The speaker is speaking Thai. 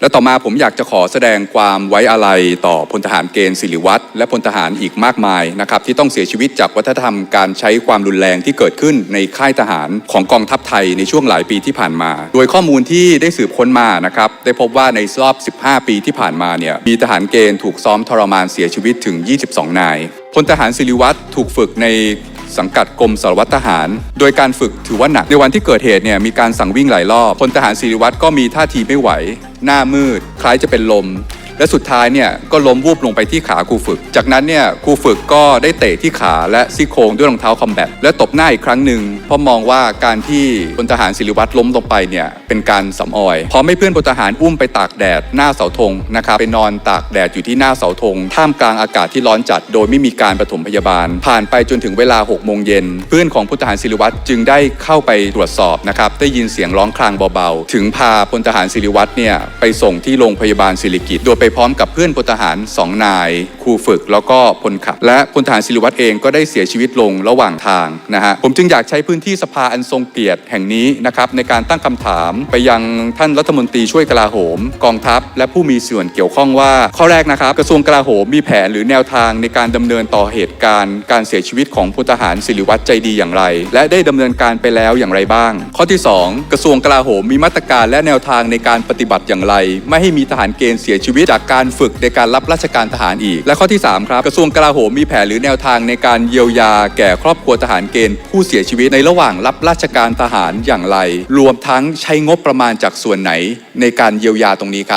และต่อมาผมอยากจะขอแสดงความไว้อาลัยต่อพลทหารเกณฑ์ศิริวัตรและพลทหารอีกมากมายนะครับที่ต้องเสียชีวิตจากวัฒนธรรมการใช้ความรุนแรงที่เกิดขึ้นในค่ายทหารของกองทัพไทยในช่วงหลายปีที่ผ่านมา โดยข้อมูลที่ได้สืบค้นมานะครับได้พบว่าในรอบ 15 ปีที่ผ่านมาเนี่ยมีทหารเกณฑ์ถูกซ้อมทรมานเสียชีวิตถึง 22 นายพลทหารศิริวัตรถูกฝึกใน สังกัดกรมสารวัตรทหาร โดยการฝึกถือว่าหนัก ในวันที่เกิดเหตุเนี่ยมีการสั่งวิ่งหลายรอบพลทหารศิริวัตรก็มีท่าทีไม่ไหว หน้ามืด คล้ายจะเป็นลม และสุดท้ายเนี่ยก็ล้มวูบลงไปที่ขาครูฝึก จากนั้นเนี่ยครูฝึกก็ได้เตะที่ขาและซี่โครงด้วยรองเท้าคอมแบทและตบหน้าอีกครั้งหนึ่งเพราะมองว่าการที่พลทหารศิริวัตรล้มลงไปเนี่ยเป็นการสำออยพร้อมให้เพื่อนพลทหารอุ้มไปตากแดดหน้าเสาธงนะครับไปนอนตากแดดอยู่ที่หน้าเสาธงท่ามกลางอากาศที่ร้อนจัด โดยไม่มีการปฐมพยาบาล ผ่านไปจนถึงเวลา6โมงเย็นเพื่อนของพลทหารศิริวัตรจึงได้เข้าไปตรวจสอบนะครับได้ยินเสียงร้องครางเบาๆ ถึงพาพลทหารศิริวัตรเนี่ยไปส่งที่โรงพยาบาลศิริกิตโดยไปพร้อมกับเพื่อนพลทหาร 2 นาย ครูฝึกแล้วก็พลขับ และพลทหารศิริวัตรเองก็ได้เสียชีวิตลงระหว่างทางนะฮะผมจึงอยากใช้พื้นที่สภาอันทรงเกียรติแห่งนี้นะครับในการตั้งคำถามไปยังท่านรัฐมนตรีช่วยกลาโหม กองทัพ และผู้มีส่วนเกี่ยวข้องว่า ข้อแรกนะครับ กระทรวงกลาโหมมีแผนหรือแนวทางในการดำเนินต่อเหตุการณ์ การเสียชีวิตของพลทหารศิริวัตรใจดีอย่างไร และได้ดำเนินการไปแล้วอย่างไรบ้าง ข้อที่ 2 กระทรวงกลาโหมมีมาตรการและแนวทางในการปฏิบัติอย่างไร ไม่ให้มีทหารเกณฑ์เสียชีวิตจากการฝึกในการรับราชการทหารอีก และข้อที่ 3 ครับ กระทรวงกลาโหมมีแผนหรือแนวทางในการเยียวยา แก่ครอบครัวทหารเกณฑ์ ผู้เสียชีวิตในระหว่างรับราชการทหารอย่างไร รวมทั้งใช้งบประมาณจากส่วนไหนในการเยียวยาตรงนี้ครับ